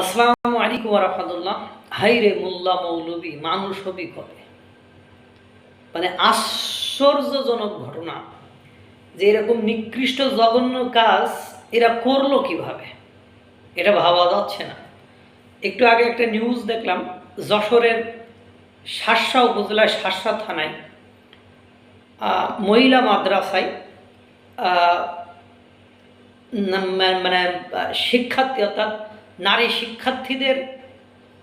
আসসালামু আলাইকুম রহমতুল্লাহ। হাই রে মোল্লা মৌলবী মানুষ হবি কবে? মানে আশ্চর্যজনক ঘটনা যে এরকম নিকৃষ্ট জঘন্য কাজ এরা করল কীভাবে? এটা ভাবা যাচ্ছে না। একটু আগে একটা নিউজ দেখলাম যশোরের শাসা উপজেলার শাসা থানায় মহিলা মাদ্রাসায় আহ, মানে শিক্ষার্থী অর্থাৎ নারী শিক্ষার্থীদের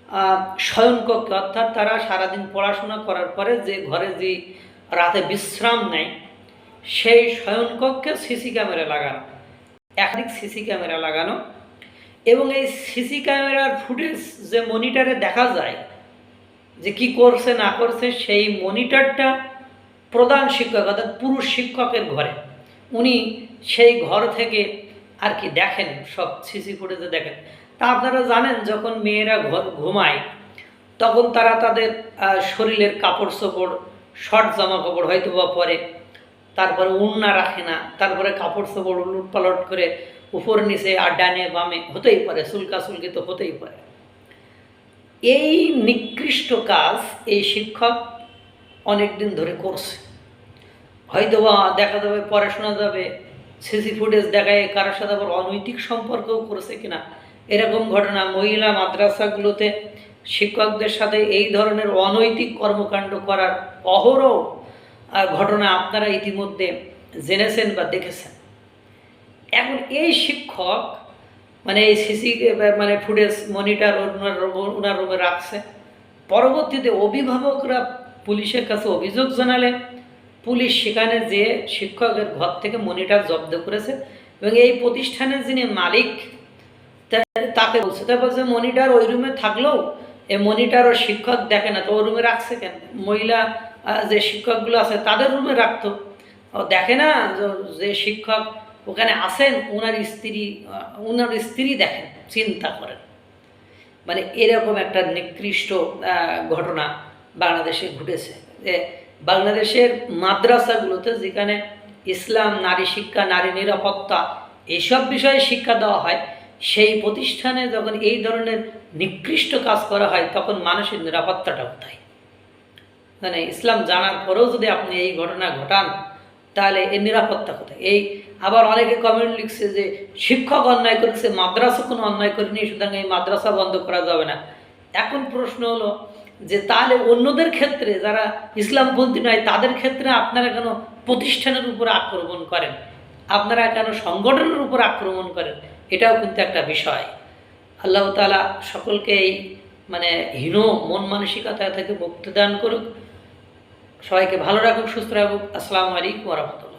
আহ, শয়নকক্ষে অর্থাৎ তারা সারাদিন পড়াশোনা করার পরে যে ঘরে যে রাতে বিশ্রাম নেয় সেই শয়নকক্ষে সিসি ক্যামেরা লাগানো একাধিক সিসি ক্যামেরা লাগানো এবং এই সিসি ক্যামেরার ফুটেজ যে মনিটরে দেখা যায় যে কি করছে না করছে সেই মনিটরটা প্রধান শিক্ষক অর্থাৎ পুরুষ শিক্ষকের ঘরে। উনি সেই ঘর থেকে আর কি দেখেন, সব সিসি ফুটেজে দেখেন। তা আপনারা জানেন, যখন মেয়েরা ঘুমায়, তখন তারা তাদের শরীরের কাপড় চোপড়, শর্ট জামা কাপড় হয়তো বা পরে, তারপরে উন্না রাখে না, তারপরে কাপড় চোপড় উলট পালট করে উপর নিচে আর ডানে বামে হতেই পারে, চুলকা চুলকি তো হতেই পারে। এই নিকৃষ্ট কাজ এই শিক্ষক অনেক দিন ধরে করছে। হয়তো বা দেখা যাবে, পড়াশোনা যাবে সিসি ফুটেজ দেখায় কারোর সাথে আবার অনৈতিক সম্পর্কও করেছে কিনা। এরকম ঘটনা মহিলা মাদ্রাসাগুলোতে শিক্ষকদের সাথে এই ধরনের অনৈতিক কর্মকাণ্ড করার অহরহ আহ, ঘটনা আপনারা ইতিমধ্যে জেনেছেন বা দেখেছেন। এখন এই শিক্ষক মানে এই সিসি মানে ফুটেজ মনিটর ওনার ওনার রুমে রাখছে। পরবর্তীতে অভিভাবকরা পুলিশের কাছে অভিযোগ জানালে পুলিশ সেখানে যে শিক্ষকের ঘর থেকে মনিটর জব্দ করেছে এবং এই প্রতিষ্ঠানের যিনি মালিক তাকে বলছে, তা বলছে মনিটর ওই রুমে থাকলেও এই মনিটর ও শিক্ষক দেখে না, তো ওই রুমে রাখছে কেন? মহিলা যে শিক্ষকগুলো আছে তাদের রুমে রাখতো। দেখে না যে শিক্ষক ওখানে আসেন ওনার স্ত্রী ওনার স্ত্রী দেখেন, চিন্তা করেন। মানে এরকম একটা নিকৃষ্ট ঘটনা বাংলাদেশে ঘটেছে। যে বাংলাদেশের মাদ্রাসাগুলোতে যেখানে ইসলাম, নারী শিক্ষা, নারী নিরাপত্তা এইসব বিষয়ে শিক্ষা দেওয়া হয়, সেই প্রতিষ্ঠানে যখন এই ধরনের নিকৃষ্ট কাজ করা হয়, তখন মানুষের নিরাপত্তাটা কোথায়? মানে ইসলাম জানার পরেও যদি আপনি এই ঘটনা ঘটান, তাহলে এর নিরাপত্তা কোথায়? এই আবার অনেকে কমেন্ট লিখছে যে, শিক্ষক অন্যায় করেছে, মাদ্রাসা কোনো অন্যায় করেনি, সুতরাং এই মাদ্রাসা বন্ধ করা যাবে না। এখন প্রশ্ন হলো যে তাহলে অন্যদের ক্ষেত্রে যারা ইসলামপন্থী নয়, তাদের ক্ষেত্রে আপনারা কেন প্রতিষ্ঠানের উপর আক্রমণ করেন? আপনারা কেন সংগঠনের উপর আক্রমণ করেন? এটাও কিন্তু একটা বিষয়। আল্লাহ তালা সকলকে এই মানে হীন মন মানসিকতা থেকে মুক্তি দান করুক। সবাইকে ভালো রাখুক, সুস্থ রাখুক। আসসালামু আলাইকুম রহমতুল্লাহ।